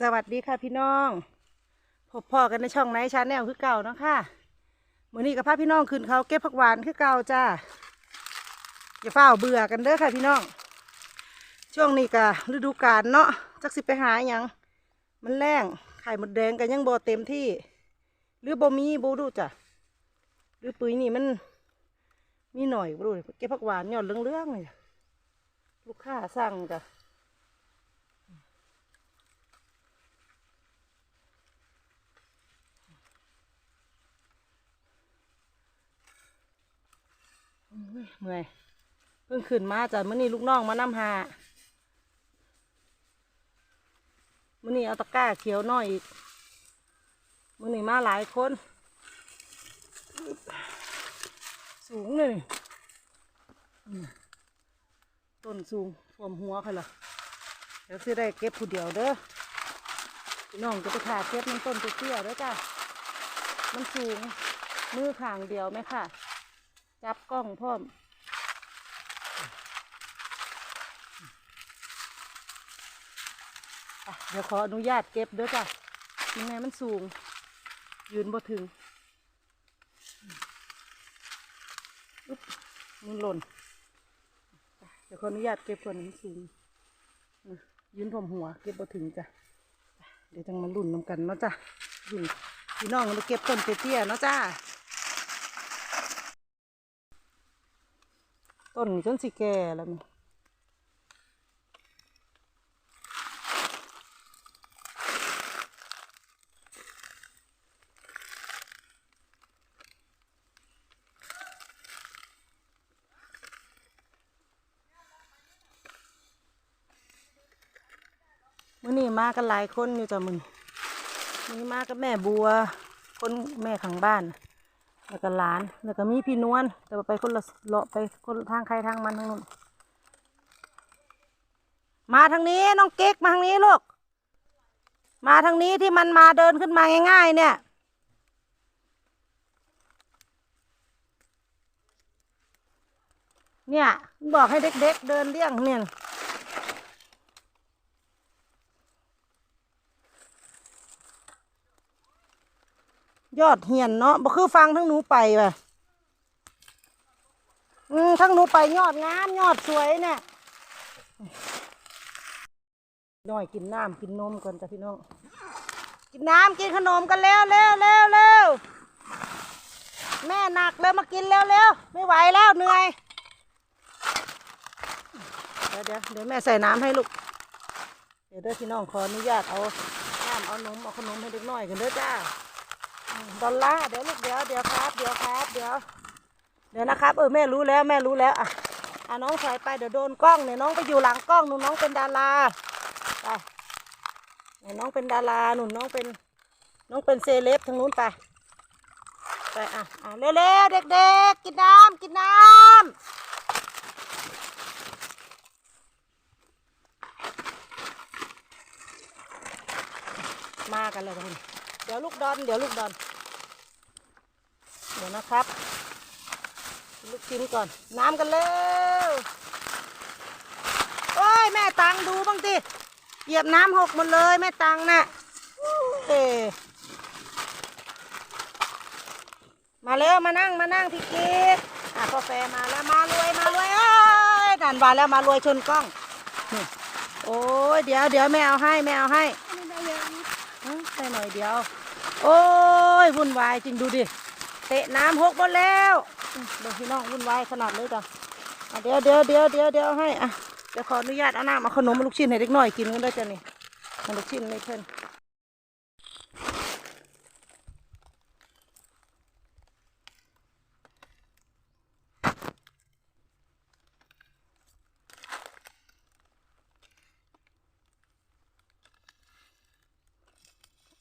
สวัสดีค่ะพี่น้องพบพ่อกันในช่องไนชาแนลคือเก่าเนาะค่ะมือนี้กับพาพี่น้องขึ้นเขาเก็บผักหวานคือเก่าจ้าอย่าเฝ้าเบื่อกันเด้อค่ะพี่น้อง ช่วงนี้กะฤดูกาลเนาะจักสิไปหาหยังมันแรงไข่หมดแดงกันยังบ่เต็มที่ หรือบ่มีบ่รู้จ้ะหรือปุ๋ยนี่มัน มีหน่อยบ่รู้เก็บผักหวานยอดเรื่องๆเลยลูกค้าสั่งจ้ะ เมื่อยเพิ่งขึ้นมาจ้ะมื้อนี้ลูกน้องมานำหามื้อนี้เอาตะกร้าเขียวน้อยอีกมื้อนี้มาหลายคน สูงเลยต้นสูงท่วมหัวค่ะล่ะเดี๋ยวสิได้เก็บผู้เดียวเด้อน้องจะไปขาเก็บมันต้นเตี้ยเด้อจ้ะมันสูงมือข้างเดียวไหมค่ะ จับกล้องพร้อมอเดี๋ยวขออนุญาตเก็บด้อจ้ะยังไงมันสูง ยืนบ่ถึงอุ๊บมันหล่น เดี๋ยวขออนุญาตเก็บก่อนมันสูงยืนถ่วมหัว เก็บบ่ถึงจ้ะ เดี๋ยวจังมาลุ่นน้ำกันเนาะจ้ะยืนพี่น้องมาเก็บต้นเตี้ยๆเนาะจ้า ต้นนี้จนสิแก่แล้วนี่มื่อนี้มากันหลายคนอยู่จ้ะมึงมื้อนี้มากับแม่บัว คนแม่ขังบ้าน แล้วก็หลาน แล้วก็มีพี่นวลแต่ไปคนละเลาะไปคนทางใครทางมันทางนู้นมาทางนี้น้องเก๊กมาทางนี้ลูก มาทางนี้ที่มันมาเดินขึ้นมาง่าย ๆ เนี่ย เนี่ยบอกให้เด็กๆเดินเลี่ยงเนี่ย ยอดเหียนเนาะบ่คือฟังทั้งหนูไปว่ะอืมทั้งหนูไปยอดงามยอดสวยเนี่ยน้อยกินน้ำกินนมก่อนจ้ะพี่น้อง กินน้ำกินขนมกันเร็วเร็วเร็วเร็วแม่หนักแล้วมากินเร็วเร็วไม่ไหวแล้วเหนื่อย เดี๋ยวเดี๋ยวเดี๋ยวแม่ใส่น้ำให้ลูก เดี๋ยวเด้อพี่น้องขออนุญาตเอาน้ำเอานมเอาขนมให้เด็กน้อยกันเด้อจ้า ดอลลาร์เดี๋ยวลูกเดี๋ยวเดี๋ยวครับ เดี๋ยวครับ เดี๋ยว เดี๋ยวนะครับ เออแม่รู้แล้วแม่รู้แล้วอะอะน้องถอยไปเดี๋ยวโดนกล้องเนี่ยน้องไปอยู่หลังกล้องหนูน้องเป็นดาราไปเนี่ยน้องเป็นดาราหนุนน้องเป็นน้องเป็นเซเลบทางนู้นไปไปอะอะเร็วๆเด็กๆ กินน้ำกินน้ำมากันเลยทุกคนเดี๋ยวลูกดอน เดี๋ยวลูกดอน ดี๋ยวนะครับลูกชิ้นก่อน น้ำกันเร็วโอ้ยแม่ตังดูบ้างสิเหยียบน้ำหกหมดเลยแม่ตังน่ะเอมาเร็วมานั่งมานั่งพี่กิ๊กอะกาแฟมาแล้วมารวยมารวยเอ้ยดันวานแล้วมารวยชนกล้องนี่โอ้ยเดี๋ยวเดี๋ยวแม่เอาให้แม่เอาให้อืมใส่หน่อยเดียว โอ้ยวุ่นวายจริงดูดิเตะน้ำหกหมดแล้วเดี๋ยวพี่น้องวุ่นวายขนาดเลยจ้ะเดี๋ยวเดี๋ยวเดี๋ยวเดี๋ยวเดี๋ยวให้อะเดี๋ยวขออนุญาตเอาน้ำเอาขนมมาลูกชิ้นให้เด็กน้อยกินกันด้วยจ้ะนี่เอาลูกชิ้นไม่เพิ่น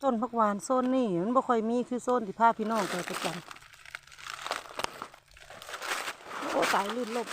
ต้นผักหวานโซนนี่มันบ่ค่อยมีคือโซนที่พาพี่น้องไปประจำ สายลื่นลม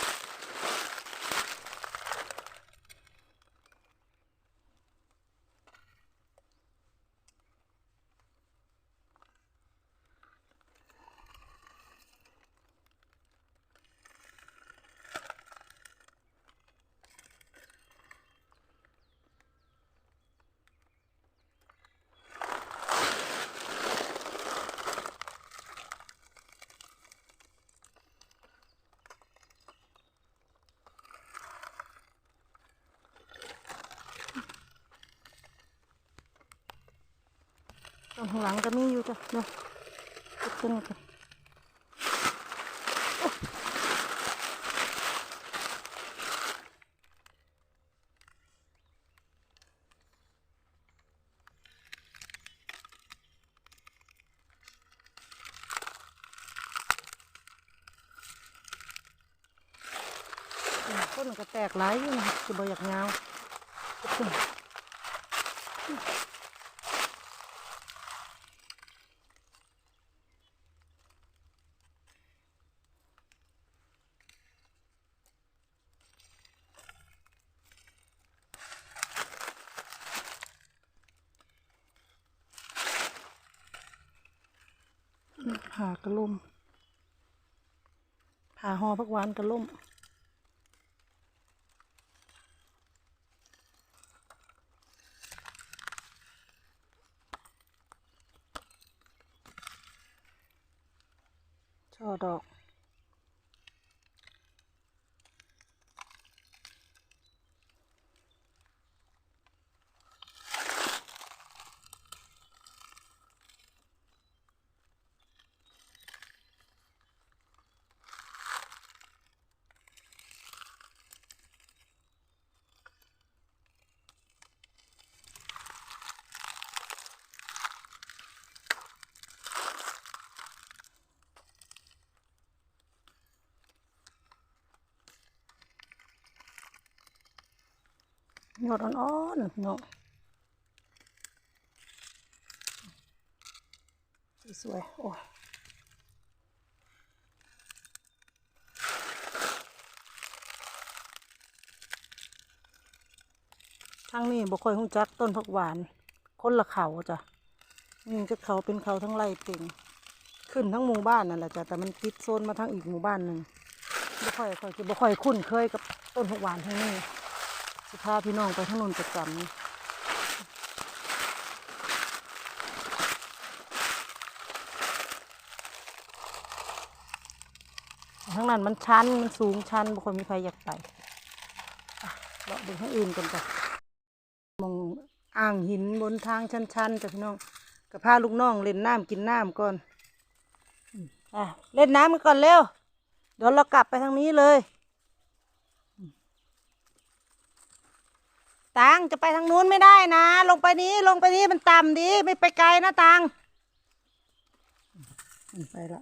ข้างหลังก็มีอยู่จ้ะเนาะเก็บต้นกันต้นก็แตกหลายอยู่นะคือบ่อยากยาวเก็บ ผ่ากระล่มผ่าหอพักหวานกระล่มช่อดอก ยอดอ่อนๆพี่น้องสวยๆโอ้ยทางนี้บ่ค่อยหูจักต้นผักหวาน คนละเขาจ้ะนี่จะเขาเป็นเขาทั้งไร่เต็งขึ้นทั้งหมู่บ้านนั่นแหละจ้ะแต่มันติดโซนมาทางอีกหมู่บ้านหนึ่งบ่ค่อยค่อยบ่ค่อยคุ้นเคยกับต้นผักหวานทางนี้ พาพี่น้องไปทางนู้นประจำทั้งนั้นมันชันมันสูงชันบุคคลมีใครอยากไปเราดูทางอื่นกันจ้ะมองอ่างหินบนทางชันๆจ้ะพี่น้องกับพาลูกน้องเล่นน้ำกินน้ำก่อนอะเล่นน้ำกันก่อนเร็วเดี๋ยวเรากลับไปทางนี้เลย ตังจะไปทางนู้นไม่ได้นะ ลงไปนี้ลงไปนี้มันต่ำดี ไม่ไปไกลนะตังไปละ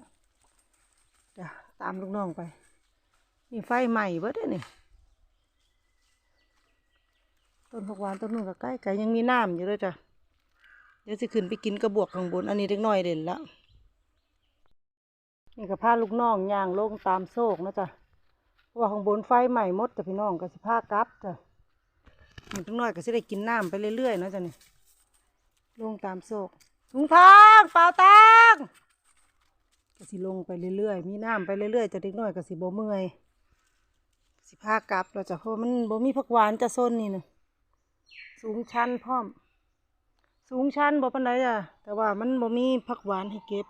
เดี๋ยวตามลูกน้องไป นี่ไฟใหม่เบิดเนี่ต้นผักหวานต้นนู้นก็ใกล้ไกลยังมีน้ำอยู่เลยจ้ะเดี๋ยวสิขึ้นไปกินกระบวกข้างบน อันนี้เล็กน้อยเด่นละนี่ก็พาลูกน้องย่างลงตามโซกนะจ๊ะเพราะว่าข้างบนไฟใหม่หมดจ้ะพี่น้องก็สิพากลับจ้ะ มันจังน้อยก็สิได้กินน้ำไปเรื่อยๆเนาะจ้ะนี่ลงตามโศกถุงทองเปล่าตังก็สิลงไปเรื่อยๆ มีน้ำไปเรื่อยๆจะเด็กน้อยก็สิบ่เมื่อย สิพากลับเราจะเพราะมันบ่มีผักหวานจะซนนี่นะสูงชันพร้อม สูงชันบ่ปานใดจ้ะแต่ว่ามันบ่มีผักหวานให้เก็บ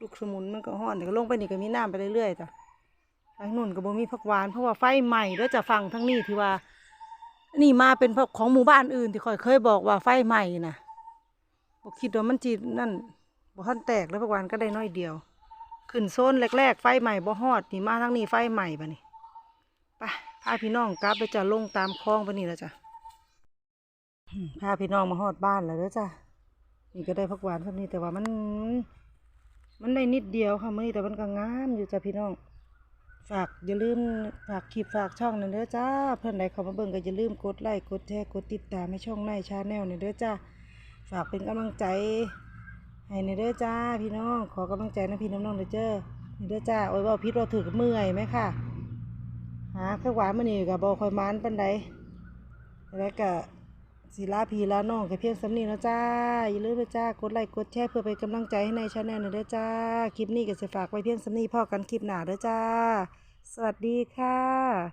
ลูกสมุนมันก็ห้อนแต่ก็ลงไปนี่ก็มีน้ำไปเรื่อยๆจ้ะ ทางนู่นก็บ่มีผักหวานเพราะว่าไฟใหม่แล้วจะฟังทั้งนี้ที่ว่า นี่มาเป็นพวกของหมู่บ้านอื่นที่คอยเคยบอกว่าไฟใหม่นะบ่คิดว่ามันจีนั่นบ่ทันแตกแล้วผักหวานก็ได้น้อยเดียว ขึ้นโซนแรกๆ ไฟใหม่บ่ฮอดนี่มาทั้งนี้ไฟใหม่ปะนี่ไปพาพี่น้องกลับไปจะลงตามคลองไปนี่แล้วจ้ะพาพี่น้องมาฮอดบ้านแล้วเด้อจ้ะนี่ก็ได้ผักหวานเท่านี้แต่ว่ามัน มันได้นิดเดียวค่ะมื้อนี้แต่มันก็งามอยู่จ้ะพี่น้อง ฝากอย่าลืมฝากคลิปฝากช่องนั่นเด้อจ้า เพื่อนใดเข้ามาเบิ่งก็อย่าลืมกดไลค์กดแชร์กดติดตามให้ช่องในชาแนลนี่เด้อจ้าฝากเป็นกำลังใจให้ในเด้อจ้า พี่น้องขอกำลังใจนะพี่น้องๆเด้อเจ้านี่เด้อจ้าโอ้ยว่าพิษว่าถือเมื่อยไหมค่ะหาข้าวหวานมานี่กับบอคอยมานปันใดแล้วก็ ศิลาพีลาน้องกับเพียงสำนีนะจ้า อย่าลืมเด้อจ้ากดไลค์กดแชร์เพื่อเป็นกำลังใจให้ในชาแนลนะเด้อจ้า คลิปนี้ก็จะฝากไว้เพียงสำนีพ่อกันคลิปหน้าเด้อจ้า สวัสดีค่ะ